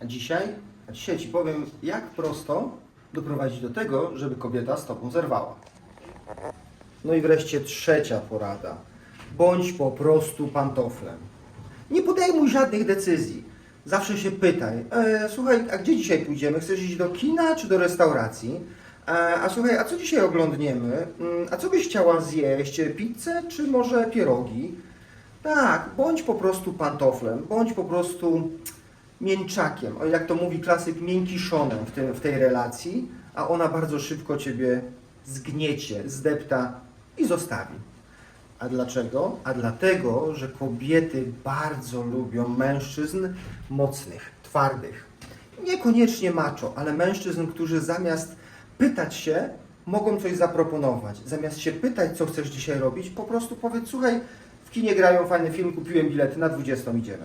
A dzisiaj? A dzisiaj Ci powiem, jak prosto doprowadzić do tego, żeby kobieta z Tobą zerwała. No i wreszcie trzecia porada. Bądź po prostu pantoflem. Nie podejmuj żadnych decyzji. Zawsze się pytaj, e, słuchaj, a gdzie dzisiaj pójdziemy? Chcesz iść do kina czy do restauracji? E, a słuchaj, a co dzisiaj oglądniemy? Mm, a co byś chciała zjeść? Pizzę czy może pierogi? Tak, bądź po prostu pantoflem, bądź po prostu mięczakiem, o jak to mówi klasyk, miękiszonem w, tym, w tej relacji, a ona bardzo szybko Ciebie zgniecie, zdepta i zostawi. A dlaczego? A dlatego, że kobiety bardzo lubią mężczyzn mocnych, twardych. Niekoniecznie macho, ale mężczyzn, którzy zamiast pytać się, mogą coś zaproponować. Zamiast się pytać, co chcesz dzisiaj robić, po prostu powiedz, słuchaj, w kinie grają fajny film, kupiłem bilety, na 20 idziemy.